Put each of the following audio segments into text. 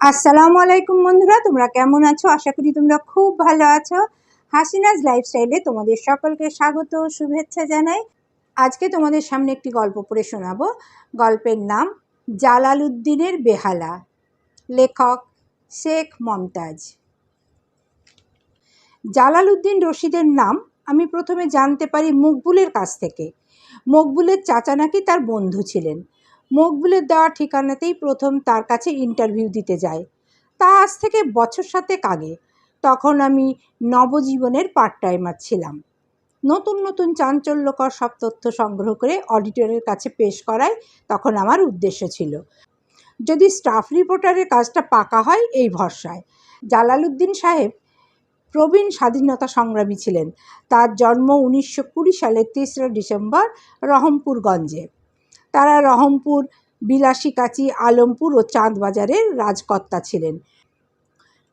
আসসালামু আলাইকুম বন্ধুরা, তোমরা কেমন আছো? আশা করি তোমরা খুব ভালো আছো। হাসিনাজ লাইফস্টাইলে তোমাদের সকলকে স্বাগত শুভেচ্ছা জানাই। আজকে তোমাদের সামনে একটি গল্প পড়ে শোনাবো। গল্পের নাম, জালালউদ্দিনের বেহালা। লেখক, শেখ মমতাজ। জালালউদ্দিন রশিদের নাম আমি প্রথমে জানতে পারি মকবুলের কাছ থেকে। মকবুলের চাচা নাকি তার বন্ধু ছিলেন। মকবুলের দেওয়া ঠিকানাতেই প্রথম তার কাছে ইন্টারভিউ দিতে যায়। তা আজ থেকে বছর সাতেক আগে। তখন আমি নবজীবনের পার্ট টাইমার ছিলাম। নতুন নতুন চাঞ্চল্যকর সব তথ্য সংগ্রহ করে অডিটরের কাছে পেশ করাই তখন আমার উদ্দেশ্য ছিল। যদি স্টাফ রিপোর্টারের কাজটা পাকা হয়, এই ভরসায়। জালালউদ্দিন সাহেব প্রবীণ স্বাধীনতা সংগ্রামী ছিলেন। তার জন্ম উনিশশো কুড়ি সালের তেসরা ডিসেম্বর রহমপুরগঞ্জে। তারা রহমপুর বিলাসীকাচি আলমপুর ও চাঁদবাজারের রাজকর্তা ছিলেন।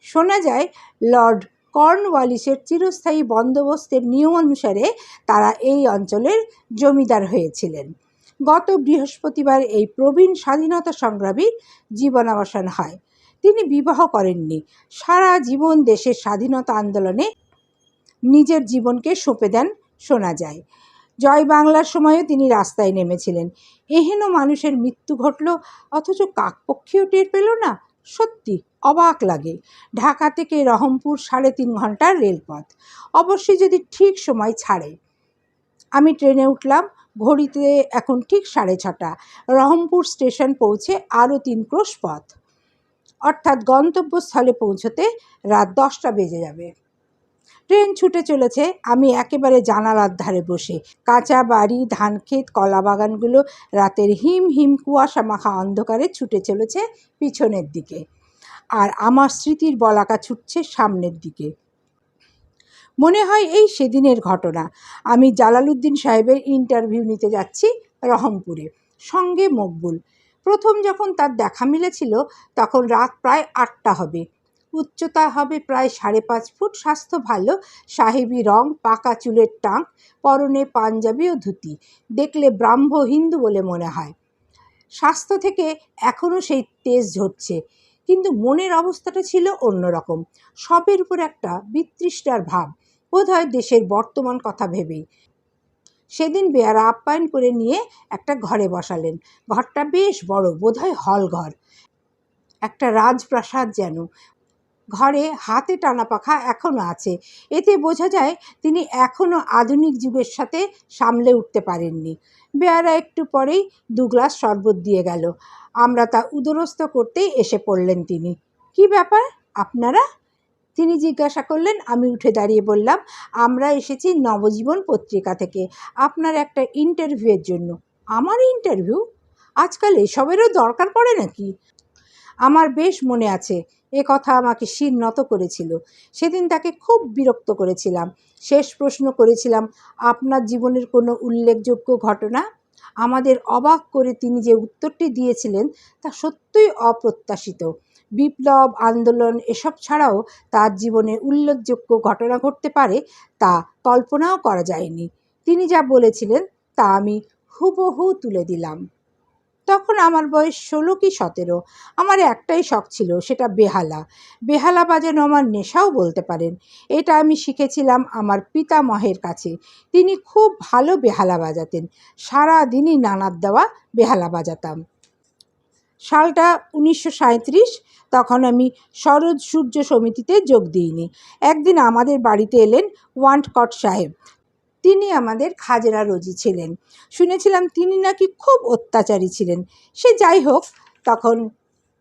শোনা যায়, লর্ড কর্নওয়ালিসের চিরস্থায়ী বন্দোবস্তের নিয়ম অনুসারে তারা এই অঞ্চলের জমিদার হয়েছিলেন। গত বৃহস্পতিবার এই প্রবীণ স্বাধীনতা সংগ্রামীর জীবনাবসান হয়। তিনি বিবাহ করেননি। সারা জীবন দেশের স্বাধীনতা আন্দোলনে নিজের জীবনকে সঁপে দেন, শোনা যায়। জয় বাংলার সময়ও তিনি রাস্তায় নেমেছিলেন। এহেন মানুষের মৃত্যু ঘটল, অথচ কাকপক্ষীও টের পেল না। সত্যি অবাক লাগে। ঢাকা থেকে রহমপুর সাড়ে তিন ঘণ্টার রেলপথ। অবশ্যই যদি ঠিক সময় ছাড়ে। আমি ট্রেনে উঠলাম, ঘড়িতে এখন ঠিক সাড়ে ছটা। রহমপুর স্টেশন পৌঁছে আরও তিন ক্রোশ পথ। অর্থাৎ গন্তব্যস্থলে পৌঁছতে রাত দশটা বেজে যাবে। ট্রেন ছুটে চলেছে, আমি একেবারে জানালার ধারে বসে। কাঁচা বাড়ি, ধান ক্ষেত, কলা বাগানগুলো রাতের হিম হিম কুয়াশা মাখা অন্ধকারে ছুটে চলেছে পিছনের দিকে। আর আমার স্মৃতির বলাকা ছুটছে সামনের দিকে। মনে হয় এই সেদিনের ঘটনা। আমি জালালউদ্দিন সাহেবের ইন্টারভিউ নিতে যাচ্ছি রহমপুরে, সঙ্গে মকবুল। প্রথম যখন তার দেখা মিলেছিল, তখন রাত প্রায় আটটা হবে। উচ্চতা হবে প্রায় সাড়ে পাঁচ ফুট, স্বাস্থ্য ভালো, সাহেবি রং, পাকা চুলের টাক, পরনে পাঞ্জাবি ও ধুতি। দেখলে ব্রাহ্ম হিন্দু বলে মনে হয়। স্বাস্থ্য থেকে এখনও সেই তেজ ঝরছে, কিন্তু মনের অবস্থাটা ছিল অন্যরকম। সবের উপর একটা বিতৃষ্টার ভাব, বোধহয় দেশের বর্তমান কথা ভেবেই। সেদিন বেয়ারা আপ্যায়ন করে নিয়ে একটা ঘরে বসালেন। ঘরটা বেশ বড়, বোধহয় হল ঘর একটা রাজপ্রাসাদ যেন ঘরে হাতে টানা পাখা এখনও আছে। এতে বোঝা যায় তিনি এখনও আধুনিক যুগের সাথে সামলে উঠতে পারেননি। বেয়ারা একটু পরেই দু গ্লাস শরবত দিয়ে গেল। আমরা তা উদরস্থ করতেই এসে পড়লেন তিনি। কি ব্যাপার? আপনারা? তিনি জিজ্ঞাসা করলেন। আমি উঠে দাঁড়িয়ে বললাম, আমরা এসেছি নবজীবন পত্রিকা থেকে, আপনার একটা ইন্টারভিউয়ের জন্য। আমার ইন্টারভিউ? আজকাল এসবেরও দরকার পড়ে নাকি? আমার বেশ মনে আছে। এ কথা আমাকে শির নত করেছিল। সেদিন তাকে খুব বিরক্ত করেছিলাম। শেষ প্রশ্ন করেছিলাম, আপনার জীবনের কোনো উল্লেখযোগ্য ঘটনা? আমাদের অবাক করে তিনি যে উত্তরটি দিয়েছিলেন, তা সত্যই অপ্রত্যাশিত। বিপ্লব, আন্দোলন, এসব ছাড়াও তার জীবনে উল্লেখযোগ্য ঘটনা ঘটতে পারে, তা কল্পনাও করা যায়নি। তিনি যা বলেছিলেন, তা আমি হুবহু তুলে দিলাম। তখন আমার বয়স ষোলো কি সতেরো। আমার একটাই শখ ছিল, সেটা বেহালা। বেহালা বাজানো আমার নেশাও বলতে পারেন। এটা আমি শিখেছিলাম আমার পিতামহের কাছে। তিনি খুব ভালো বেহালা বাজাতেন। সারা দিনই নানার দেওয়া বেহালা বাজাতাম। সালটা উনিশশো তখন আমি শরৎ সূর্য সমিতিতে যোগ দিইনি। একদিন আমাদের বাড়িতে এলেন ওয়ান্টকট সাহেব। তিনি আমাদের খাজরা রোজি ছিলেন। শুনেছিলাম তিনি নাকি খুব অত্যাচারী ছিলেন। সে যাই হোক, তখন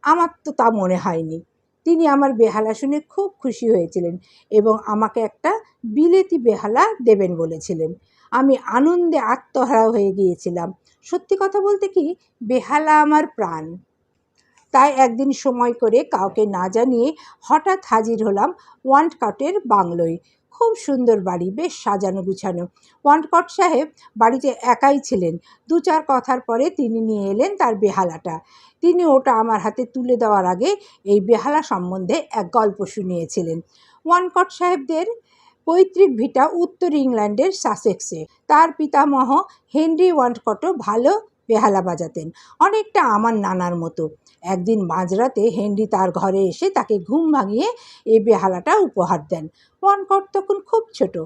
আমার তো তা মনে হয়নি। তিনি আমার বেহালা শুনে খুব খুশি হয়েছিলেন এবং আমাকে একটা বিলেতি বেহালা দেবেন বলেছিলেন। আমি আনন্দে আত্মহারা হয়ে গিয়েছিলাম। সত্যি কথা বলতে কি, বেহালা আমার প্রাণ। তাই একদিন সময় করে কাউকে না জানিয়ে হঠাৎ হাজির হলাম ওয়ান্ট কাটের বাংলোয়। খুব সুন্দর বাড়ি, বেশ সাজানো গুছানো। ওয়ান্টকট সাহেব বাড়িতে একাই ছিলেন। দু চার কথার পরে তিনি নিয়ে এলেন তার বেহালাটা। তিনি ওটা আমার হাতে তুলে দেওয়ার আগে এই বেহালা সম্বন্ধে এক গল্প শুনিয়েছিলেন। ওয়ানকট সাহেবদের পৈতৃক ভিটা উত্তর ইংল্যান্ডের সাসেক্সে। তার পিতামহ হেনরি ওয়ান্টকটও ভালো বেহালা বাজাতেন। অনেকটা আমার নানার মতো। একদিন মাঝরাতে হেনরি তার ঘরে এসে তাকে ঘুম ভাঙিয়ে এই বেহালাটা উপহার দেন। ওয়ানকট তখন খুব ছোট।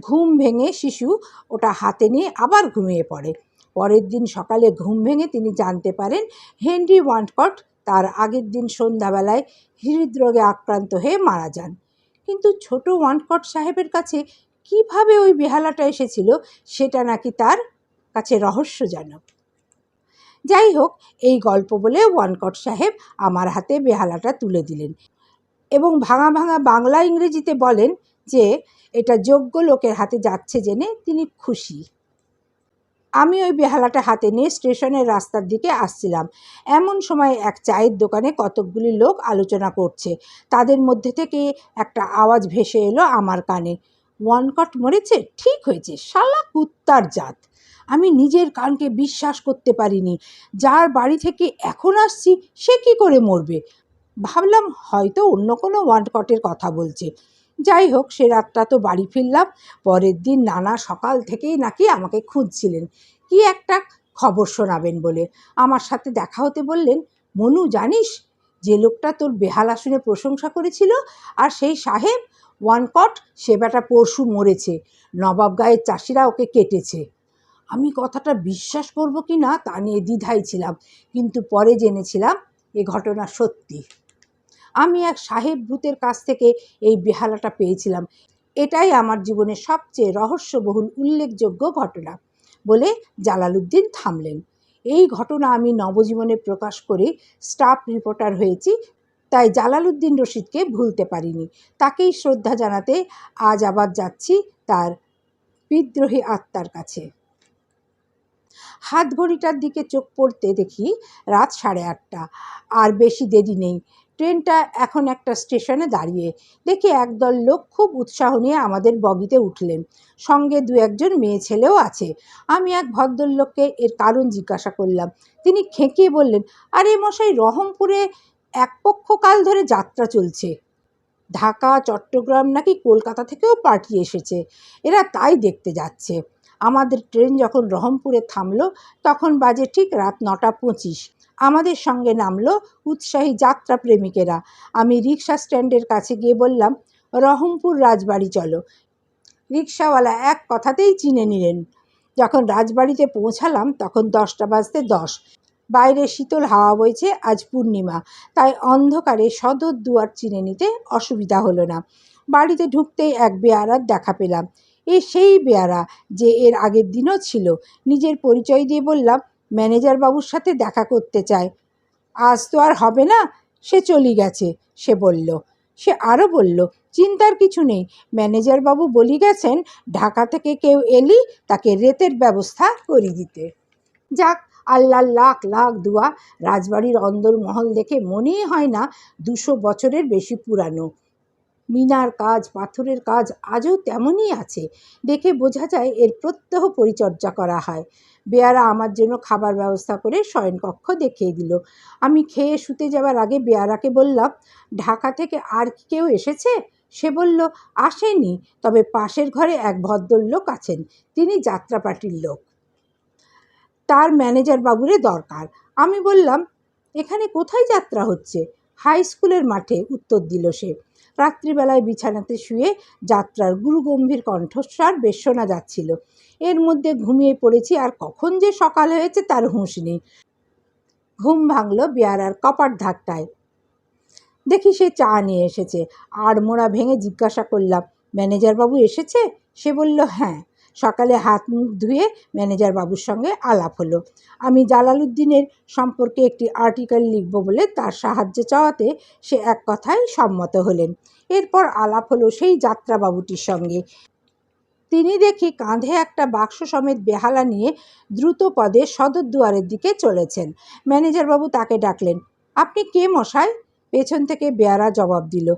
ঘুম ভেঙে শিশু ওটা হাতে নিয়ে আবার ঘুমিয়ে পড়ে। পরের দিন সকালে ঘুম ভেঙে তিনি জানতে পারেন হেনরি ওয়ানকট তার আগের দিন সন্ধ্যাবেলায় হৃদরোগে আক্রান্ত হয়ে মারা যান। কিন্তু ছোট ওয়ানকট সাহেবের কাছে কীভাবে ওই বেহালাটা এসেছিল সেটা নাকি তার কাছে রহস্যজনক। যাই হোক এই গল্প বলে ওয়ানকট সাহেব আমার হাতে বেহালাটা তুলে দিলেন এবং ভাঙা ভাঙা বাংলা ইংরেজিতে বলেন যে, এটা যোগ্য লোকের হাতে যাচ্ছে জেনে তিনি খুশি। আমি ওই বেহালাটা হাতে নিয়ে স্টেশনের রাস্তার দিকে আসছিলাম। এমন সময় এক চায়ের দোকানে কতকগুলি লোক আলোচনা করছে। তাদের মধ্যে থেকে একটা আওয়াজ ভেসে এলো আমার কানে। ওয়ানকট মরেছে? ঠিক হয়েছে, শালা কুত্তার জাত। আমি নিজের কানকে বিশ্বাস করতে পারিনি। যার বাড়ি থেকে এখন আসছি, সে কি করে মরবে? ভাবলাম হয়তো অন্য কোনো ওয়ানকটের কথা বলছে। যাই হোক, সে রাতটা তো বাড়ি ফিরলাম। পরের দিন নানা সকাল থেকেই নাকি আমাকে খুঁজছিলেন। কি একটা খবর শোনাবেন বলে। আমার সাথে দেখা হতে বললেন, মনু, জানিস, যে লোকটা তোর বেহাল আসনে প্রশংসা করেছিল, আর সেই সাহেব ওয়ানকট সে বেটা পরশু মরেছে। নবাব গায়ের চাষিরা ওকে কেটেছে। আমি কথাটা বিশ্বাস করব কি না তা নিয়ে দ্বিধায় ছিলাম। কিন্তু পরে জেনেছিলাম এ ঘটনা সত্যি। আমি এক সাহেব ভূতের কাছ থেকে এই বেহালাটা পেয়েছিলাম। এটাই আমার জীবনের সবচেয়ে রহস্যবহুল, উল্লেখযোগ্য ঘটনা বলে জালালুদ্দিন থামলেন। এই ঘটনা আমি নবজীবনে প্রকাশ করে স্টাফ রিপোর্টার হয়েছি, তাই জালালুদ্দিন রশিদকে ভুলতে পারিনি। তাকেই শ্রদ্ধা জানাতে আজ আবার যাচ্ছি তার বিদ্রোহী আত্মার কাছে। হাত ঘড়িটার দিকে চোখ পড়তে দেখি রাত সাড়ে আটটা। আর বেশি দেরি নেই। ট্রেনটা এখন একটা স্টেশনে দাঁড়িয়ে দেখি একদল লোক খুব উৎসাহ নিয়ে আমাদের বগিতে উঠলেন। সঙ্গে দু একজন মেয়ে ছেলেও আছে। আমি এক ভদ্রলোককে এর কারণ জিজ্ঞাসা করলাম। তিনি খেঁকিয়ে বললেন, আরে মশাই, রহমপুরে এক পক্ষ কাল ধরে যাত্রা চলছে। ঢাকা, চট্টগ্রাম নাকি কলকাতা থেকেও পার্টি এসেছে। এরা তাই দেখতে যাচ্ছে। আমাদের ট্রেন যখন রহমপুরে থামলো, তখন বাজে ঠিক রাত নটা পঁচিশ। আমাদের সঙ্গে নামলো উৎসাহী যাত্রা প্রেমিকেরা। আমি রিক্সা স্ট্যান্ডের কাছে গিয়ে বললাম, রহমপুর রাজবাড়ি চলো। রিক্সাওয়ালা এক কথাতেই চিনে নিলেন। যখন রাজবাড়িতে পৌঁছালাম, তখন দশটা বাজতে দশ। বাইরে শীতল হাওয়া বইছে আজ পূর্ণিমা, তাই অন্ধকারে সদর দুয়ার চিনে নিতে অসুবিধা হলো না। বাড়িতে ঢুকতেই এক বেয়ারার দেখা পেলাম। এ সেই বেয়ারা যে এর আগের দিনও ছিল। নিজের পরিচয় দিয়ে বললাম, ম্যানেজার বাবুর সাথে দেখা করতে চায় আজ তো আর হবে না, সে চলে গেছে। সে বলল। সে আরও বলল, চিন্তার কিছু নেই, ম্যানেজার বাবু বলি গেছেন, ঢাকা থেকে কেউ এলি তাকে রেতের ব্যবস্থা করে দিতে। যাক, আল্লাহ লাখ লাখ দুয়া, রাজবাড়ির অন্দরমহল দেখে মনেই হয় না দুশো বছরের বেশি পুরানো। মিনার কাজ, পাথরের কাজ আজও তেমনই আছে। দেখে বোঝা যায় এর প্রত্যহ পরিচর্যা করা হয়। বেয়ারা আমার জন্য খাবার ব্যবস্থা করে শয়নকক্ষ দেখিয়ে দিল। আমি খেয়ে শুতে যাবার আগে বেয়ারাকে বললাম, ঢাকা থেকে আর কেউ এসেছে? সে বলল, আসেনি, তবে পাশের ঘরে এক ভদ্রলোক আছেন। তিনি যাত্রা পার্টির লোক। তার ম্যানেজার বাবুরে দরকার। আমি বললাম, এখানে কোথায় যাত্রা হচ্ছে? হাই স্কুলের মাঠে, উত্তর দিল সে। রাত্রিবেলায় বিছানাতে শুয়ে যাত্রার গুরুগম্ভীর কণ্ঠস্বর বেশ শোনা যাচ্ছিল। এর মধ্যে ঘুমিয়ে পড়েছি আর কখন যে সকাল হয়েছে তার হুঁশ নেই। ঘুম ভাঙল বেয়ারার কপার ধাক্কায়। দেখি সে চা নিয়ে এসেছে। আর মোড়া ভেঙে জিজ্ঞাসা করলাম ম্যানেজার বাবু এসেছে? সে বলল হ্যাঁ। সকালে হাত মুখ ধুয়ে ম্যানেজার বাবুর সঙ্গে আলাপ হলো। আমি জালালুদ্দিনের সম্পর্কে একটি আর্টিকেল লিখব বলে তার সাহায্য চাওয়াতে সে এক কথায় সম্মত হলেন। এরপর আলাপ হলো সেই যাত্রাবাবুটির সঙ্গে। তিনি দেখি কাঁধে একটা বাক্স সমেত বেহালা নিয়ে দ্রুত পদে সদর দুয়ারের দিকে চলেছেন। ম্যানেজারবাবু তাকে ডাকলেন, আপনি কে মশাই? পেছন থেকে বেয়ারা জবাব দিল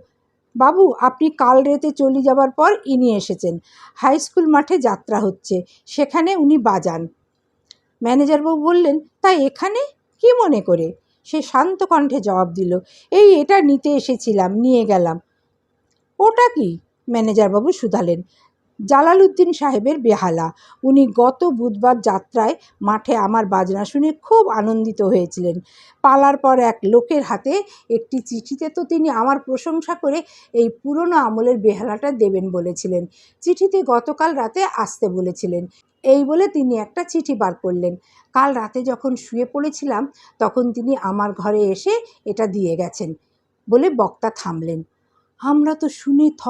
বাবু, আপনি কাল রেতে চলে যাবার পর ইনি এসেছেন। হাই স্কুল মাঠে যাত্রা হচ্ছে, সেখানে উনি বাজান। ম্যানেজারবাবু বললেন তাই এখানে? কি মনে করে? সে শান্ত কণ্ঠে জবাব দিল, এই এটা নিতে এসেছিলাম, নিয়ে গেলাম। ওটা কি? ম্যানেজারবাবু শুধালেন জালালউদ্দিন সাহেবের বেহালা। উনি গত বুধবার যাত্রায় মাঠে আমার বাজনা শুনে খুব আনন্দিত হয়েছিলেন। পালার পর এক লোকের হাতে একটি চিঠিতে তো তিনি আমার প্রশংসা করে এই পুরনো আমলের বেহালাটা দেবেন বলেছিলেন। চিঠিতে গতকাল রাতে আসতে বলেছিলেন। এই বলে তিনি একটা চিঠি বার করলেন। কাল রাতে যখন শুয়ে পড়েছিলাম, তখন তিনি আমার ঘরে এসে এটা দিয়ে গেছেন বলে বক্তা থামলেন। আমরা তো শুনে থ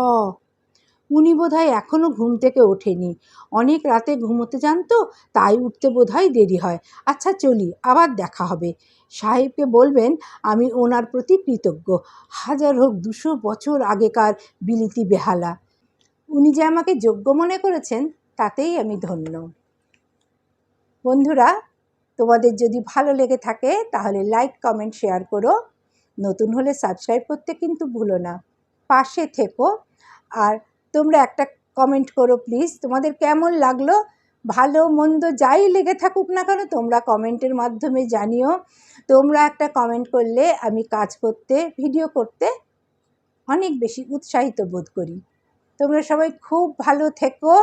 উনি বোধহয় এখনও ঘুম থেকে ওঠেনি। অনেক রাতে ঘুমোতে যান তো, তাই উঠতে বোধহয় দেরি হয়। আচ্ছা চলি, আবার দেখা হবে। সাহেবকে বলবেন, আমি ওনার প্রতি কৃতজ্ঞ। হাজার হোক দুশো বছর আগেকার বিলিতি বেহালা। উনি যে আমাকে যোগ্য মনে করেছেন, তাতেই আমি ধন্য। বন্ধুরা, তোমাদের যদি ভালো লেগে থাকে, তাহলে লাইক, কমেন্ট, শেয়ার করো। নতুন হলে সাবস্ক্রাইব করতে কিন্তু ভুলো না। পাশে থেকো। আর তোমরা একটা কমেন্ট করো প্লিজ তোমাদের কেমন লাগল? ভালো, মন্দ, যাই লেগে থাকুক না কেন, তোমরা কমেন্টের মাধ্যমে জানিও। তোমরা একটা কমেন্ট করলে আমি কাজ করতে ভিডিও করতে অনেক বেশি উৎসাহিত বোধ করি। তোমরা সবাই খুব ভালো থেকো।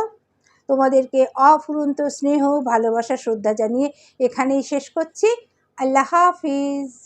তোমাদেরকে অফুরন্ত স্নেহ, ভালোবাসা, শ্রদ্ধা জানিয়ে এখানেই শেষ করছি। আল্লাহ হাফিজ।